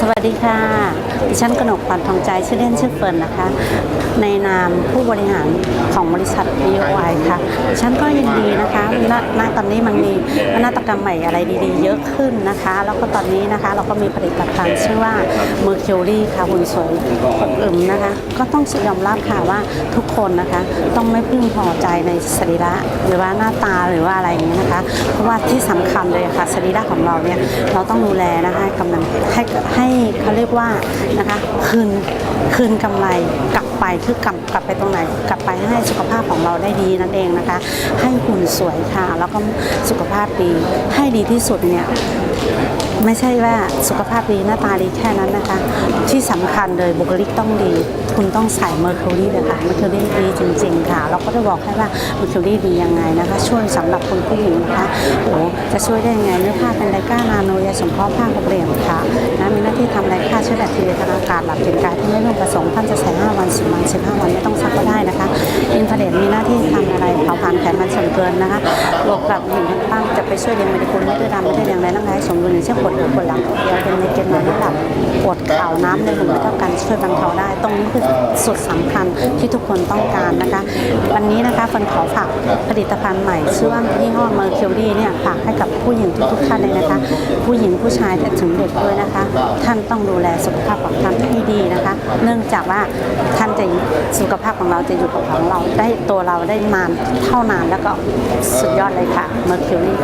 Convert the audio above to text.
สวัสดีค่ะ ดิฉันกนกปันทองใจชื่อเล่นชื่อเฟิร์นนะคะ ในนามผู้บริหารของบริษัท BOI ค่ะ ฉันก็ยินดีนะคะ ณณตอนนี้มันมีนวัตกรรมใหม่อะไรดีๆ เยอะขึ้นนะคะ แล้วก็ตอนนี้นะคะเราก็มีผลิตภัณฑ์ชื่อว่า Mercury ค่ะหุ่นสวยอบอึมนะคะ ก็ต้องยอมรับค่ะว่าทุกคนนะคะ ต้องไม่พึ่งพอใจในสรีระหรือว่าหน้าตาหรือว่าอะไรอย่างนี้นะคะ เพราะว่าที่สำคัญเลยค่ะสรีระของเราเนี่ยเราต้องดูแลนะคะให้กำลังให้ให้เขาเรียกว่านะคะคืนคืนกำไรกลับไปคือกลับกลับไปตรงไหน กลับไปให้สุขภาพของเราได้ดีนั่นเองนะคะ ให้หุ่นสวยค่ะแล้วก็สุขภาพดีให้ดีที่สุดเนี่ยไม่ใช่ว่าสุขภาพดีหน้าตาดีแค่นั้นนะคะ ที่สำคัญเลยบุคลิกต้องดี คุณต้องใส่เมอร์คิวรีเลยค่ะเมอร์คิวรี่ดีจริง ๆ ค่ะ เราก็จะบอกให้ว่าเมอร์คิวรี่ดียังไงนะคะ ช่วยสำหรับคนผู้หญิงนะคะโอ้จะช่วยได้ยังไงเนื้อผ้าเป็นไดก้านาโนยาสมเพาะผ้ากับเหลี่ยมค่ะนะมีหน้าที่ทำไดก้าช่วยแบคทีเรียทางอากาศหลับเย็นกายที่ไม่ร่วมประสงค์ท่านจะใส่5วัน10วัน15วันไม่ต้องซักก็ได้นะคะอินฟาเดตมีหน้าที่ทำอะไรเผาผลาญไขมันส่วนเกินนะคะ วกกับหินตั้งจะไปช่วยเลี้ยงมดิคุณไม่ได้ดำไม่ได้เลี้ยงในร่างกายสมดุลอย่างเช่นปวดหัวปวดหลังปวดเอวเป็นไมเกรนนอนไม่หลับปวดเข่าน้ำในหูไม่เท่ากันช่วยบรรเทาได้ ตรงนี้คือสุดสำคัญที่ทุกคนต้องการนะคะ วันนี้นะคะฟันขอฝากผลิตภัณฑ์ใหม่ชื่อว่ายี่ห้อเมอร์คิวรีเนี่ยฝากให้กับผู้หญิงทุกๆท่านเลยนะคะ ผู้หญิงผู้ชายแต่ถึงเด็กด้วยนะคะ ท่านต้องดูแลสุขภาพของท่านให้ดีนะคะ เนื่องจากว่าท่านจะสุขภาพของเราจะอยู่กับของเราได้ตัวเราได้นานเท่านานแล้วก็สุดยอดเลยค่ะเมอร์คิวรี่